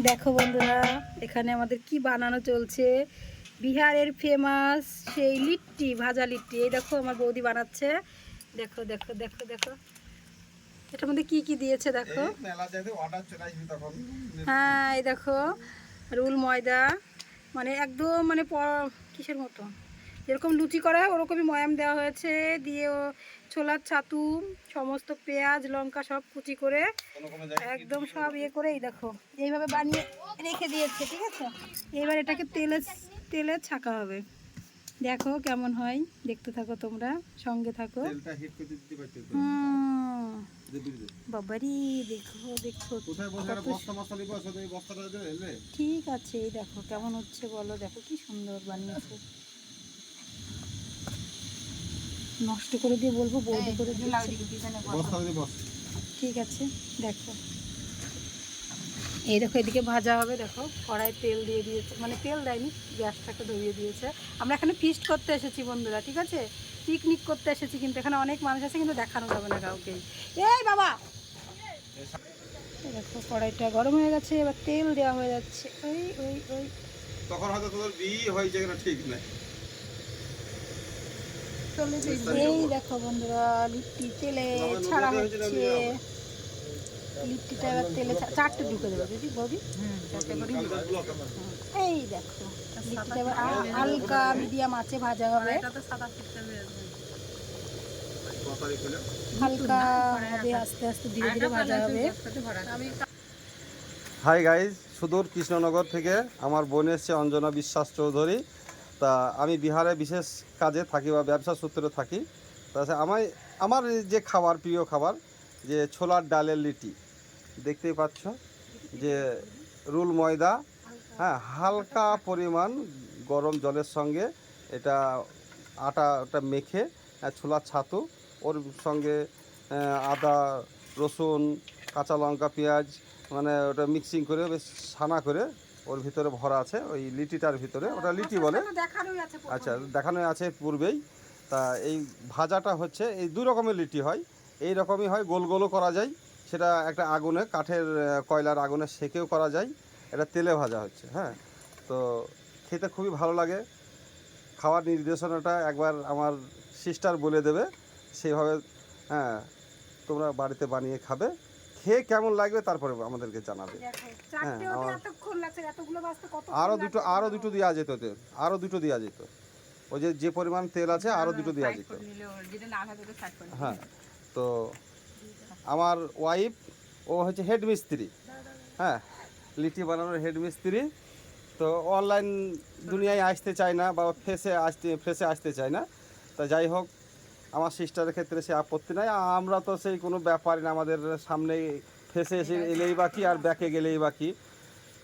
দেখো বন্ধুরা এখানে আমাদের কি বানানো চলছে? বিহারের ফেমাস সেই লিট্টি ভাজা লিট্টি। এই দেখো আমার বৌদি বানাচ্ছে। দেখো দেখো দেখো দেখো। এটার মধ্যে কি কি দিয়েছে দেখো? হ্যাঁ এই দেখো রুল ময়দা। মানে একদম মানে কিসের মতো? যেরকম লুচি করা হয় ওরকমই ময়াম দেওয়া হয়েছে। দিয়ে ও ছোলার ছাতু সমস্ত পেঁয়াজ লঙ্কা সব কুচি করে একদম সব ইয়ে করে এই দেখো। এইভাবে বানিয়ে রেখে দিয়েছে ঠিক আছে? এবার এটাকে তেলে তেলে ছাকা হবে। দেখো কেমন হয় দেখতে থাকো তোমরা সঙ্গে থাকো। বাবারি দেখো দেখো। ঠিক আছে এই দেখো কেমন হচ্ছে বলো দেখো কি সুন্দর বানিয়েছে। নষ্ট করে দিয়ে বলব বৌদি করে দিয়েছে বস্তা দিয়ে বস। ঠিক আছে দেখো। এই দেখো এদিকে ভাজা হবে দেখো। কড়াই তেল দিয়ে দিয়েছে মানে তেল দেয়নি গ্যাসটাকে ধরিয়ে দিয়েছে। আমরা এখানে ফিস্ট করতে এসেছি বন্ধুরা ঠিক আছে? পিকনিক করতে এসেছি কিন্তু এখানে অনেক মানুষ আছে কিন্তু দেখানো যাবে না কাউকে। এই বাবা! দেখো কড়াইটা গরম হয়ে গেছে এবার তেল দেওয়া হয়ে যাচ্ছে। ওই ওই ওই। তখন হয়তো তোদের বিয়ে হয়েছে ঠিক নাই। হালকা মিডিয়াম আছে হালকা আস্তে আস্তে ভাজা হবে। হাই গাইজ সুদূর কৃষ্ণনগর থেকে আমার বোন এসছে অঞ্জনা বিশ্বাস চৌধুরী। তা আমি বিহারে বিশেষ কাজে থাকি বা ব্যবসা সূত্রে থাকি। তাছাড়া আমায়, আমার যে খাবার, প্রিয় খাবার, যে ছোলার ডালের লিটি, দেখতেই পাচ্ছ যে রুল ময়দা হ্যাঁ হালকা পরিমাণ গরম জলের সঙ্গে এটা আটা আটাটা মেখে ছোলার ছাতু, ওর সঙ্গে আদা, রসুন, কাঁচা লঙ্কা, পেঁয়াজ মানে ওটা মিক্সিং করে বেশ ছানা করে ওর ভিতরে ভরা আছে ওই লিটিটার ভিতরে ওটা লিটি বলে। আচ্ছা দেখানো আছে পূর্বেই। তা এই ভাজাটা হচ্ছে এই দু রকমের লিটি হয়। এই রকমই হয় গোল গোলও করা যায়। সেটা একটা আগুনে কাঠের কয়লার আগুনে সেকেও করা যায়। এটা তেলে ভাজা হচ্ছে হ্যাঁ। তো খেতে খুবই ভালো লাগে। খাওয়ার নির্দেশনাটা একবার আমার সিস্টার বলে দেবে। সেইভাবে হ্যাঁ তোমরা বাড়িতে বানিয়ে খাবে। খেয়ে কেমন লাগবে তারপরে আমাদেরকে জানাবে। দেখো কত আরও দুটো আরও দুটো দেওয়া যেত তেল আরও দুটো দেওয়া যেত। ওই যে যে পরিমাণ তেল আছে আরও দুটো দেওয়া যেত। হ্যাঁ তো আমার ওয়াইফ ও হচ্ছে হেড মিস্ত্রি। হ্যাঁ লিটি বানানোর হেড মিস্ত্রি। তো অনলাইন দুনিয়ায় আসতে চায় না বা ফেসে আসতে ফেসে আসতে চায় না। তা যাই হোক আমার সিস্টারের ক্ষেত্রে সে আপত্তি নাই। আমরা তো সেই কোনো ব্যাপারই না আমাদের সামনে ফেসে এসে এলেই বাকি আর ব্যাকে গেলেই বাকি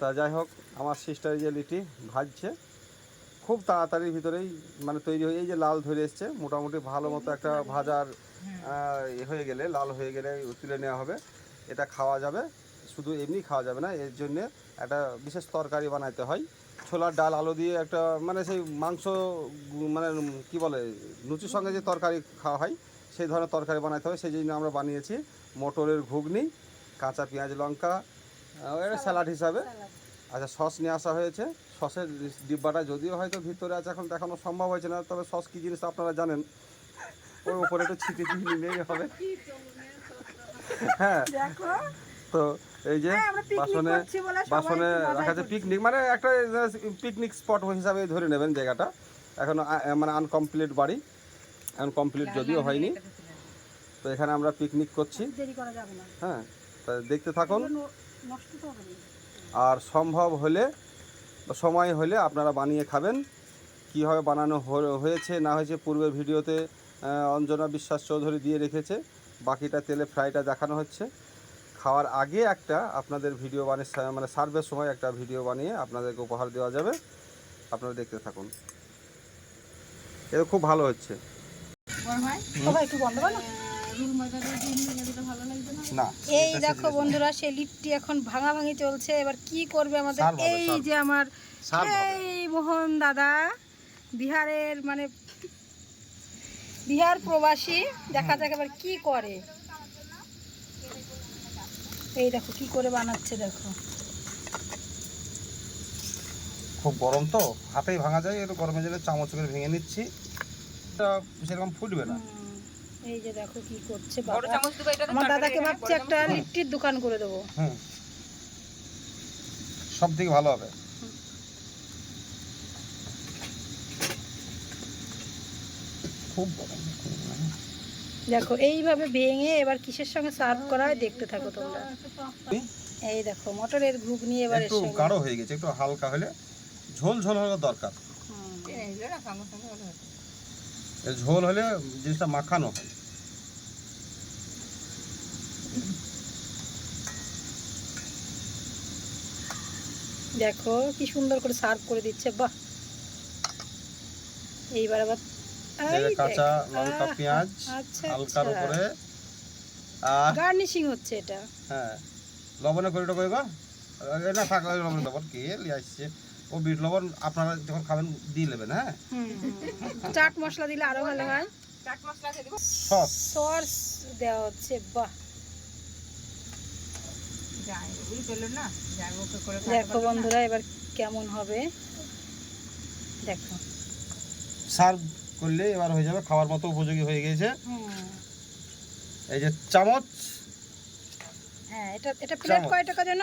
তা যাই হোক, আমার সিস্টার যে লিটি ভাজছে, খুব তাড়াতাড়ির ভিতরেই মানে তৈরি হয়ে এই যে লাল ধরে এসছে, মোটামুটি ভালো মতো একটা ভাজার হয়ে গেলে, লাল হয়ে গেলে তুলে নেওয়া হবে। এটা খাওয়া যাবে, শুধু এমনি খাওয়া যাবে না, এর জন্যে একটা বিশেষ তরকারি বানাইতে হয়। ছোলার ডাল, আলু দিয়ে একটা মানে সেই মাংস মানে কি বলে, লুচির সঙ্গে যে তরকারি খাওয়া হয়, সেই ধরনের তরকারি বানাইতে হয় সেই জন্য আমরা বানিয়েছি মটরের ঘুগনি, কাঁচা পেঁয়াজ লঙ্কা স্যালাড হিসাবে। আচ্ছা সস নিয়ে আসা হয়েছে। সসের ডিব্বাটা যদিও হয়তো ভিতরে আছে এখন দেখানো সম্ভব হয়েছে না তবে সস কী জিনিস আপনারা জানেন? ওর উপরে একটু ছিটে ছিটে নিলেই হবে। হ্যাঁ। দেখো। তো এই যে হ্যাঁ, বাসনে বাসনে রাখা আছে পিকনিক মানে একটা পিকনিক স্পট হিসাবে ধরে নেবেন জায়গাটা। এখনও মানে আনকমপ্লিট বাড়ি আনকমপ্লিট যদিও হয়নি। তো এখানে আমরা পিকনিক করছি। দেরি করা যাবে না। হ্যাঁ তা দেখতে থাকুন। আর সম্ভব হলে সময় হলে আপনারা বানিয়ে খাবেন। কীভাবে বানানো হয়েছে, না হয়েছে পূর্বের ভিডিওতে অঞ্জনা বিশ্বাস চৌধুরী দিয়ে রেখেছে। বাকিটা তেলে ফ্রাইটা দেখানো হচ্ছে। খাওয়ার আগে একটা আপনাদের ভিডিও বানিয়ে মানে সার্ভের সময় একটা ভিডিও বানিয়ে আপনাদেরকে উপহার দেওয়া যাবে। আপনারা দেখতে থাকুন। এটা খুব ভালো হচ্ছে। সবাই একটু বন্ধ না এই দেখো বন্ধুরা সেই লিটটি এখন ভাঙা ভাঙি চলছে। এবার কি করবে আমাদের? এই যে আমার এই মোহন দাদা বিহারের মানে বিহার প্রবাসী। দেখা যাক এবার কি করে। এই দেখো কি করে বানাচ্ছে দেখো। খুব গরম তো হাতেই ভাঙা যায় একটু গরমে জলে চামচ করে ভেঙে নিচ্ছি। সেরকম ফুটবে না। এই যে দেখো কি করছে বাবা। আমার দাদাকে ভাবছি একটা। লিট্টির দোকান করে দেবো। সব থেকে ভালো হবে। খুব দেখো এইভাবে ভেঙে এবার কিসের সঙ্গে সার্ভ করা হয় দেখতে থাকো তোমরা। এই দেখো মটরের ঘুগনি এবার একটু গাঢ় হয়ে গেছে একটু হালকা হলে ঝোল ঝোল হলে দরকার। ঝোল হলে জিনিসটা মাখানো হয়। দেখো কি সুন্দর করে সার্ভ করে দিচ্ছে বাহ। এইবার আবার কাঁচা লঙ্কা পেঁয়াজ আচ্ছা হালকার আচ্ছা। উপরে আর গার্নিশিং হচ্ছে এটা। হ্যাঁ লবণে করে কই গো? এ না থাকলে লবণ লবণ কে লিয়ে আসছে। ও বিট লবণ আপনারা যখন খাবেন দিয়ে নেবেন হ্যাঁ। চাট মশলা দিলে আরও ভালো হয়। চাট মশলা দিয়ে দেবো। সস। সস দেওয়া হচ্ছে বাহ। দেখো বন্ধুরা এবার কেমন হবে? দেখো। সার্ভ করলে এবার হয়ে যাবে খাওয়ার মতো উপযোগী হয়ে গেছে এই যে চামচ। হ্যাঁ এটা এটা প্লেট। কয় টাকা যেন?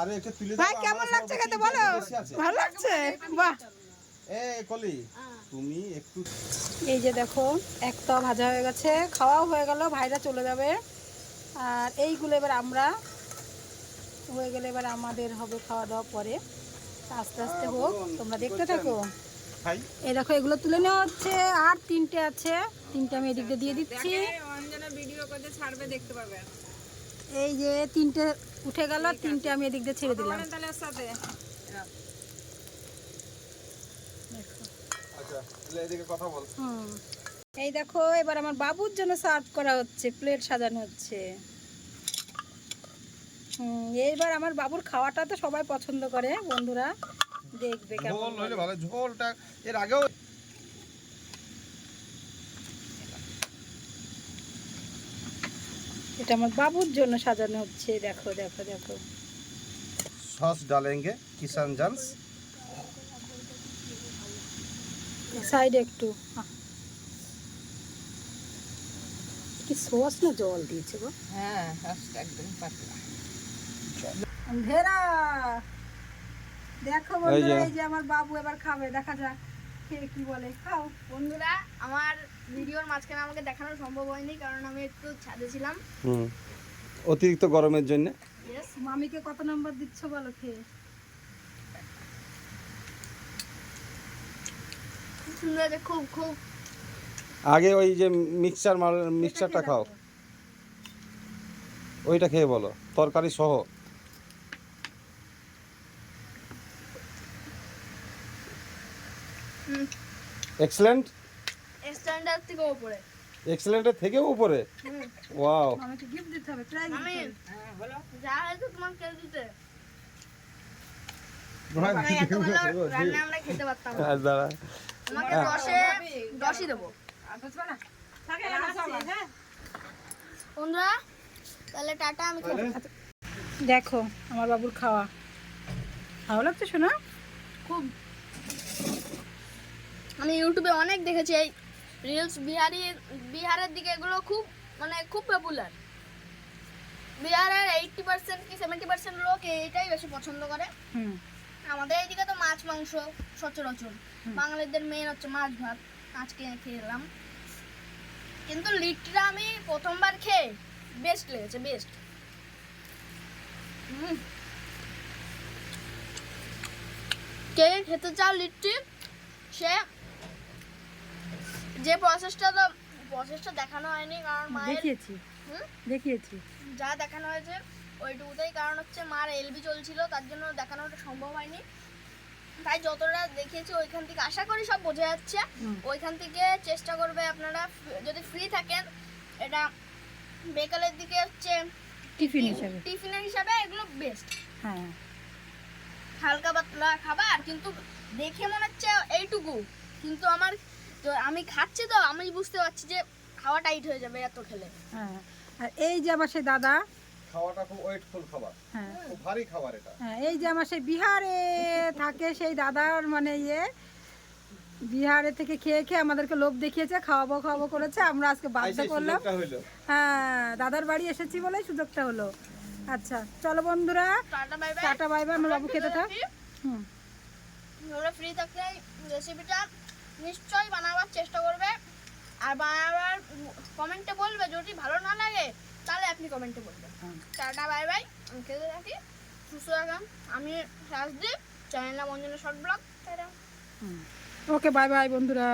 আরে একটা তুলে ভাই কেমন লাগছে খেতে বলো? ভালো লাগছে? বাহ। এ কলি তুমি একটু এই যে দেখো এক তো ভাজা হয়ে গেছে খাওয়াও হয়ে গেল ভাইরা চলে যাবে। আর এইগুলো এবার আমরা হয়ে গেলে এবার আমাদের হবে খাওয়া দাওয়া পরে আস্তে আস্তে হোক তোমরা দেখতে থাকো। এই দেখো এগুলো তুলে নেওয়া হচ্ছে আর তিনটে আছে। তিনটে আমি এদিক দিয়ে দিচ্ছি। অঞ্জনা ভিডিও করতে ছাড়বে দেখতে পাবে। এই যে তিনটে উঠে গেল তিনটে আমি এদিক দিয়ে ছেড়ে দিলাম। আচ্ছা এই দেখো এবার আমার বাবুর জন্য সার্ভ করা হচ্ছে প্লেট সাজানো হচ্ছে। হুম এইবার আমার বাবুর খাওয়াটা তো সবাই পছন্দ করে বন্ধুরা। দেখবে কেমন ঝোলটা এর আগেও এটা আমার বাবুর জন্য সাজানো হচ্ছে। দেখো দেখো দেখো। সস ডালেंगे কিষান জান্স সাইডে একটু কি সস না জল দিয়েছে গো? হ্যাঁ সসটা একদম পাতলা। অন্ধেরা দেখো বন্ধুরা এই যে আমার বাবু এবার খাবে দেখা যাক। খেয়ে কি বলে? খাও। বন্ধুরা আমার ভিডিওর মাঝখানে আমাকে দেখানো সম্ভব হয়নি কারণ আমি একটু ছাদে ছিলাম। হুম। অতিরিক্ত গরমের জন্য। মামিকে কত নাম্বার দিচ্ছ বলো খেয়ে? খুব সুন্দর খুব খুব। আগে ওই যে মিক্সচার মাল মিক্সচারটা খাও। ওইটা খেয়ে বলো। তরকারি সহ। এক্সেলেন্ট স্ট্যান্ডার্ড থেকে উপরে। এক্সেলেন্টের থেকেও উপরে? ওয়াও মামিকে গিফট দিতে হবে ট্রাই আমি হ্যাঁ বলো। যা হয়েছে তোমার খেয়ে দিতে। এত ভালো রান্না আমরা খেতে পারতাম। আর দাঁড়া। তোমাকে দশে দশই দেবো। আর বুঝবে না থাকে না সব হ্যাঁ। বন্ধুরা তাহলে টাটা আমি দেখো আমার বাবুর খাওয়া। ভালো লাগছে শোনা? খুব। আমি ইউটিউবে অনেক দেখেছি এই রিলস বিহারি বিহারের দিকে এগুলো খুব মানে খুব পপুলার বিহারের এইটটি পার্সেন্ট কি সেভেন্টি পার্সেন্ট লোক এইটাই বেশি পছন্দ করে। আমাদের এইদিকে তো মাছ মাংস সচরাচর। বাঙালিদের মেন হচ্ছে মাছ ভাত। আজকে খেয়ে এলাম। কিন্তু লিট্টিটা আমি প্রথমবার খেয়ে বেস্ট লেগেছে বেস্ট কে খেতে চাও লিট্টি? সে যে প্রসেসটা তো প্রসেসটা দেখানো হয়নি কারণ মায়ের দেখিয়েছি। হুম? দেখিয়েছি। যা দেখানো হয়েছে ওইটুকুতেই কারণ হচ্ছে মার এলবি চলছিল তার জন্য দেখানোটা সম্ভব হয়নি। তাই যতটা দেখিয়েছি ওইখান থেকে আশা করি সব বোঝা যাচ্ছে। ওইখান থেকে চেষ্টা করবে আপনারা যদি ফ্রি থাকেন এটা বেকালের দিকে হচ্ছে টিফিন হিসেবে। টিফিনের হিসাবে এগুলো বেস্ট হ্যাঁ। হালকা পাতলা খাবার কিন্তু দেখে মনে হচ্ছে এইটুকু। কিন্তু আমার তো আমি খাচ্ছি তো আমি বুঝতে পারছি যে খাওয়া টাইট হয়ে যাবে এত খেলে। হ্যাঁ আর এই যে আমার সেই দাদা। খাওয়াটা খুব ওয়েটফুল খাবার। হ্যাঁ। খুব ভারী খাবার এটা। হ্যাঁ এই যে আমার সেই বিহারে থাকে সেই দাদার মানে ইয়ে। বিহারে থেকে খেয়ে খেয়ে আমাদেরকে লোভ দেখিয়েছে খাওয়াবো খাওয়াবো করেছে। আমরা আজকে বাধ্য করলাম। হ্যাঁ দাদার বাড়ি এসেছি বলে সুযোগটা হলো। আচ্ছা চলো বন্ধুরা। Tata bye bye. Tata bye bye. আমার বাবু খেতে থাক। হুম। ফ্রি থাকলে রেসিপিটা নিশ্চয়ই বানাবার চেষ্টা করবে। আর বানাবার কমেন্টে বলবে যদি ভালো না লাগে তাহলে আপনি কমেন্টে বলবেন। হ্যাঁ। Tata bye bye. আমি খেতে থাকি। সুস্থ থাকাম আমি রাজদীপ। চ্যানেল নাম Anjana short blog. Tata. Okay bye bye বন্ধুরা।